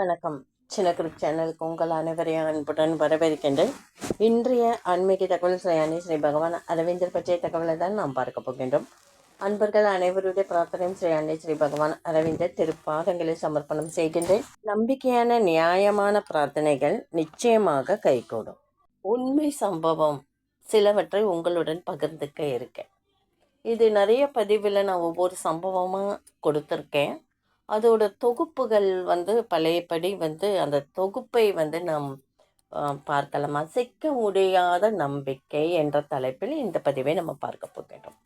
வணக்கம். சின்னக்குருப் சேனலுக்கு உங்கள் அனைவரையும் அன்புடன் வரவேற்கின்றேன். இன்றைய ஆன்மீக தகவல் ஸ்ரீயானி ஸ்ரீ பகவான் அரவிந்தர் பற்றிய தகவலை தான் நாம் பார்க்க போகின்றோம். அன்பர்கள் அனைவருடைய பிரார்த்தனையும் ஸ்ரீயானி ஸ்ரீ பகவான் அரவிந்தர் திருப்பாதங்களை சமர்ப்பணம் செய்கின்றேன். நம்பிக்கையான நியாயமான பிரார்த்தனைகள் நிச்சயமாக கைகூடும். உண்மை சம்பவம் சிலவற்றை உங்களுடன் பகிர்ந்துக்க இருக்கேன். இது நிறைய பதிவில் நான் ஒவ்வொரு சம்பவமாக கொடுத்துருக்கேன். அதோட தொகுப்புகள் வந்து பழையபடி வந்து அந்த தொகுப்பை வந்து நாம் பார்க்கலாம். அசைக்க முடியாத நம்பிக்கை என்ற தலைப்பில் இந்த பதிவை நம்ம பார்க்க போகிறோம்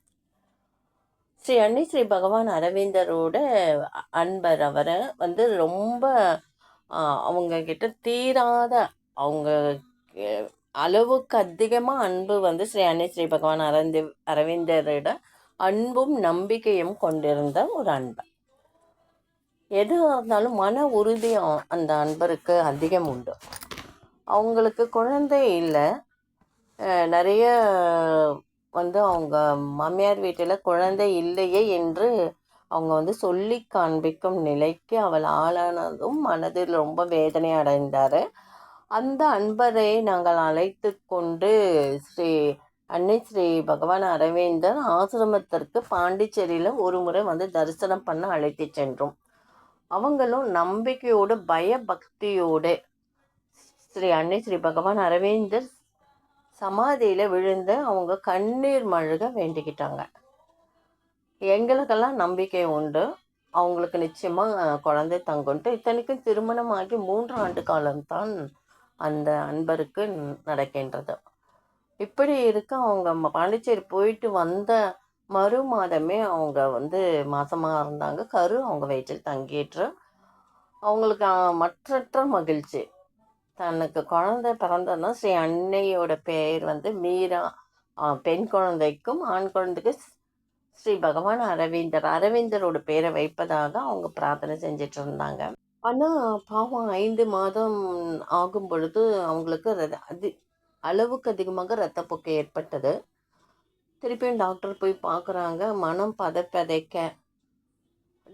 ஸ்ரீ அன்னை ஸ்ரீ பகவான் அரவிந்தரோட அன்பர் அவரை வந்து ரொம்ப அவங்கக்கிட்ட அவங்க கிட்ட தீராத அவங்க அளவுக்கு அதிகமாக அன்பு வந்து ஸ்ரீ அன்னை ஸ்ரீ பகவான் அரவிந்த அரவிந்தரோட அன்பும் நம்பிக்கையும் கொண்டிருந்த ஒரு அன்பர். எதுவாக இருந்தாலும் மன உறுதி அந்த அன்பருக்கு அதிகம் உண்டு. அவங்களுக்கு குழந்தை இல்லை. நிறைய வந்து அவங்க மாமியார் வீட்டில் குழந்தை இல்லையே என்று அவங்க வந்து சொல்லி காண்பிக்கும் நிலைக்கு அவள் ஆளானதும் மனதில் ரொம்ப வேதனை அடைந்தார். அந்த அன்பரை நாங்கள் அழைத்து கொண்டு ஸ்ரீ அன்னை ஸ்ரீ பகவான் அரவிந்தர் ஆசிரமத்திற்கு பாண்டிச்சேரியில் ஒரு முறை வந்து தரிசனம் பண்ண அழைத்து சென்றோம். அவங்களும் நம்பிக்கையோடு பயபக்தியோடு ஸ்ரீ அன்னை ஸ்ரீ பகவான் அரவிந்தர் சமாதியில் விழுந்து அவங்க கண்ணீர் மழுக வேண்டிக்கிட்டாங்க. எங்களுக்கெல்லாம் நம்பிக்கை உண்டு. அவங்களுக்கு நிச்சயமாக குழந்தை தங்குன்ட்டு இத்தனைக்கும் திருமணமாகி மூன்று ஆண்டு காலம்தான் அந்த அன்பருக்கு நடக்கின்றது. இப்படி இருக்க அவங்க பாண்டிச்சேரி போயிட்டு வந்த மறு மாதமே அவங்க வந்து மாசமாக இருந்தாங்க. கரு அவங்க வயிற்றில் தங்கிட்டு அவங்களுக்கு மற்றற்ற மகிழ்ச்சி. தனக்கு குழந்தை பிறந்ததுன்னா ஸ்ரீ அன்னையோட பெயர் வந்து மீரா. பெண் குழந்தைக்கும் ஆண் குழந்தைக்கு ஸ்ரீ பகவான் அரவிந்தர். அரவிந்தரோட பேரை வைப்பதாக அவங்க பிரார்த்தனை செஞ்சிட்டு இருந்தாங்க. ஆனால் பாவம் ஐந்து மாதம் ஆகும் பொழுது அவங்களுக்கு அது அளவுக்கு அதிகமாக இரத்தப்போக்கு ஏற்பட்டது. திருப்பியும் டாக்டர் போய் பார்க்குறாங்க மனம் பதப்பதைக்க.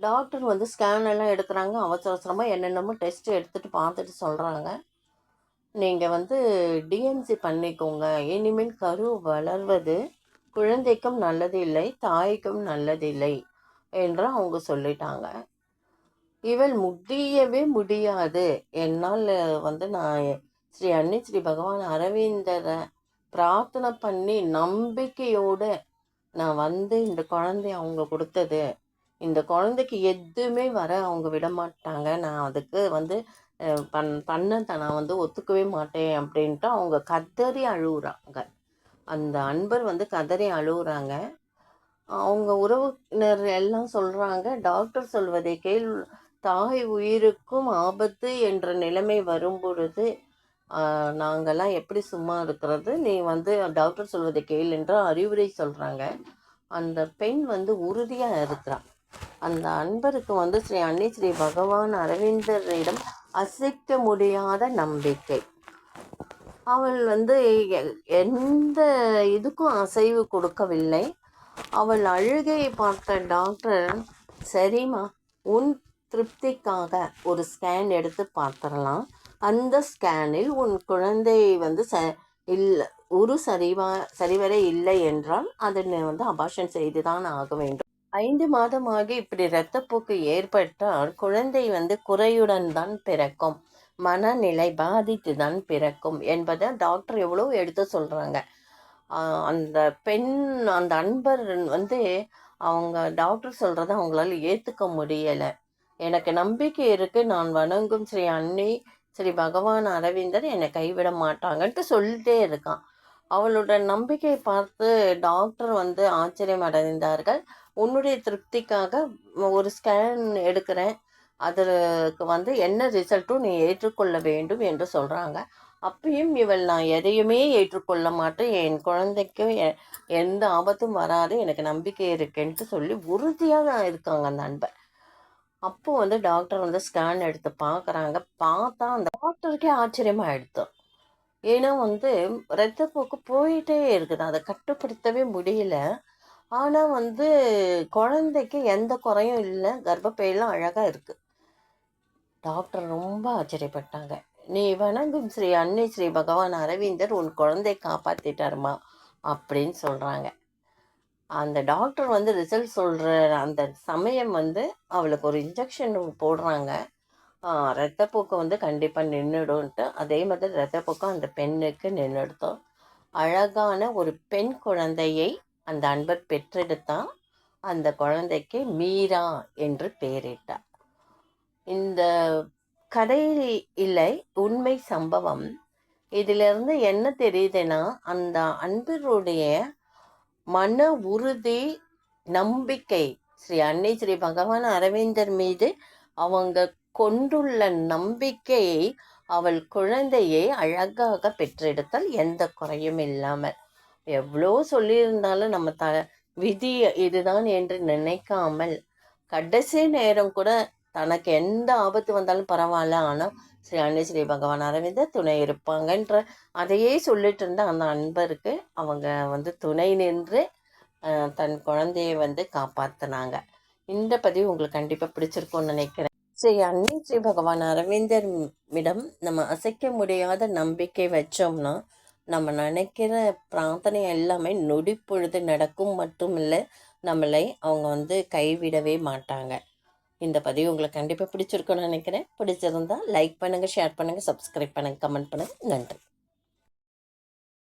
டாக்டர் வந்து ஸ்கேன் எல்லாம் எடுக்கிறாங்க. அவசர அவசரமாக என்னென்னமோ டெஸ்ட் எடுத்துட்டு பார்த்துட்டு சொல்கிறாங்க நீங்கள் வந்து டிஎன்சி பண்ணிக்கோங்க. இனிமேல் கரு வளர்வது குழந்தைக்கும் நல்லது இல்லை தாய்க்கும் நல்லதில்லை என்று அவங்க சொல்லிட்டாங்க. இவள் முடியவே முடியாது. என்னால் வந்து நான் ஸ்ரீ அன்னி ஸ்ரீ பகவான் அரவிந்தரை பிரார்த்தனை பண்ணி நம்பிக்கையோடு நான் வந்து இந்த குழந்தைய அவங்க கொடுத்தது. இந்த குழந்தைக்கு எதுவுமே வர அவங்க விட மாட்டாங்க நான் அதுக்கு வந்து பண் பண்ணதை நான் வந்து ஒத்துக்கவே மாட்டேன் அப்படின்ட்டு அவங்க கதறி அழுகுறாங்க அந்த அன்பர் வந்து கதறி அழுகுறாங்க அவங்க உறவினர் எல்லாம் சொல்கிறாங்க டாக்டர் சொல்வதை கேள் தாய் உயிருக்கும் ஆபத்து என்ற நிலைமை வரும் பொழுது நாங்கள்லாம் எப்படி சும்மா இருக்கிறது? நீ வந்து டாக்டர் சொல்வதை கேள் என்று அறிவுரை சொல்கிறாங்க அந்த பெண் வந்து உறுதியாக இருக்கிறான் அந்த அன்பருக்கு வந்து ஸ்ரீ அன்னை ஸ்ரீ பகவான் அரவிந்தரிடம் அசைக்க முடியாத நம்பிக்கை. அவள் வந்து எந்த இதுக்கும் அசைவு கொடுக்கவில்லை. அவள் அழுகையை பார்த்த டாக்டர் சரிம்மா உன் திருப்திக்காக ஒரு ஸ்கேன் எடுத்து பார்த்துடலாம். அந்த ஸ்கேனில் உன் குழந்தை வந்து ச இல்லை ஒரு சரிவா சரிவர இல்லை என்றால் அதனை வந்து அபாஷன் செய்து தான் ஆக வேண்டும். ஐந்து மாதமாக இப்படி இரத்தப்போக்கு ஏற்பட்டால் குழந்தை வந்து குறையுடன் தான் பிறக்கும். மனநிலை பாதித்து தான் பிறக்கும் என்பதை டாக்டர் எவ்வளோ எடுத்து சொல்கிறாங்க அந்த பெண் அந்த அன்பர் வந்து அவங்க டாக்டர் சொல்கிறத அவங்களால ஏற்றுக்க முடியலை. எனக்கு நம்பிக்கை இருக்குது நான் வணங்கும் ஸ்ரீ அன்னை ஸ்ரீ பகவான் அரவிந்தர் என்னை கைவிட மாட்டாங்கன்ட்டு சொல்லிட்டே இருக்கான். அவளோட நம்பிக்கையை பார்த்து டாக்டர் வந்து ஆச்சரியம் அடைந்தார்கள். உன்னுடைய திருப்திக்காக ஒரு ஸ்கேன் எடுக்கிறேன். அதற்கு வந்து என்ன ரிசல்ட்டும் நீ ஏற்றுக்கொள்ள வேண்டும் என்று சொல்கிறாங்க அப்பயும் இவள் நான் எதையுமே ஏற்றுக்கொள்ள மாட்டேன். என் குழந்தைக்கு எந்த ஆபத்தும் வராது. எனக்கு நம்பிக்கை இருக்குன்ட்டு சொல்லி உறுதியாக இருக்காங்க அந்த அன்பை அப்போ வந்து டாக்டர் வந்து ஸ்கேன் எடுத்து பார்க்குறாங்க. பார்த்தா அந்த டாக்டருக்கே ஆச்சரியமாக எடுத்து ஏன்னா வந்து ரத்தப்போக்கு போயிட்டே இருக்குது. அதை கட்டுப்படுத்தவே முடியல. ஆனால் வந்து குழந்தைக்கு எந்த குறையும் இல்லை. கர்ப்பப்பையெல்லாம் அழகாக இருக்குது டாக்டர் ரொம்ப ஆச்சரியப்பட்டாங்க. நீ வணங்கும் ஸ்ரீ அன்னை ஸ்ரீ பகவான் அரவிந்தர் உன் குழந்தை காப்பாற்றிட்டாருமா அப்படின்னு சொல்கிறாங்க அந்த டாக்டர் வந்து ரிசல்ட் சொல்கிற அந்த சமயம் வந்து அவளுக்கு ஒரு இன்ஜெக்ஷன் போடுறாங்க. ரத்தப்போக்கு வந்து கண்டிப்பாக நின்றுடும்ட்டு அதே மாதிரி ரத்தப்போக்கம் அந்த பெண்ணுக்கு நின்றுடுத்தோம் அழகான ஒரு பெண் குழந்தையை அந்த அன்பர் பெற்றெடுத்தான். அந்த குழந்தைக்கு மீரா என்று பெயரிட்டார். இந்த கதையில் இல்லை உண்மை சம்பவம். இதிலிருந்து என்ன தெரியுதுன்னா அந்த அன்பருடைய மன உறுதி நம்பிக்கை. ஸ்ரீ அன்னை ஸ்ரீ பகவான் அரவிந்தர் மீது அவங்க கொண்டுள்ள நம்பிக்கையை அவள் குழந்தையை அழகாக பெற்றெடுத்தால் எந்த குறையும் இல்லாமல் எவ்வளோ சொல்லியிருந்தாலும் நம்ம த விதி இதுதான் என்று நினைக்காமல் கடைசி நேரம் கூட தனக்கு எந்த ஆபத்து வந்தாலும் பரவாயில்ல. ஆனால் ஸ்ரீ அன்னை ஸ்ரீ பகவான் அரவிந்தர் துணை இருப்பாங்கன்ற அதையே சொல்லிட்டு இருந்த அந்த அன்பருக்கு அவங்க வந்து துணை நின்று தன் குழந்தையை வந்து காப்பாற்றினாங்க இந்த பதிவு உங்களுக்கு கண்டிப்பாக பிடிச்சிருக்கும்னு நினைக்கிறேன். ஸ்ரீ அன்னை ஸ்ரீ பகவான் அரவிந்தர் இடம் நம்ம அசைக்க முடியாத நம்பிக்கை வச்சோம்னா நம்ம நினைக்கிற பிரார்த்தனை எல்லாமே நொடி பொழுது நடக்கும் மட்டும் இல்லை நம்மளை அவங்க வந்து கைவிடவே மாட்டாங்க. இந்த பதிவு உங்களுக்கு கண்டிப்பாக பிடிச்சிருக்கும்னு நினைக்கிறேன். பிடிச்சிருந்தால் லைக் பண்ணுங்கள் ஷேர் பண்ணுங்கள் சப்ஸ்கிரைப் பண்ணுங்கள் கமெண்ட் பண்ணுங்கள் நன்றி.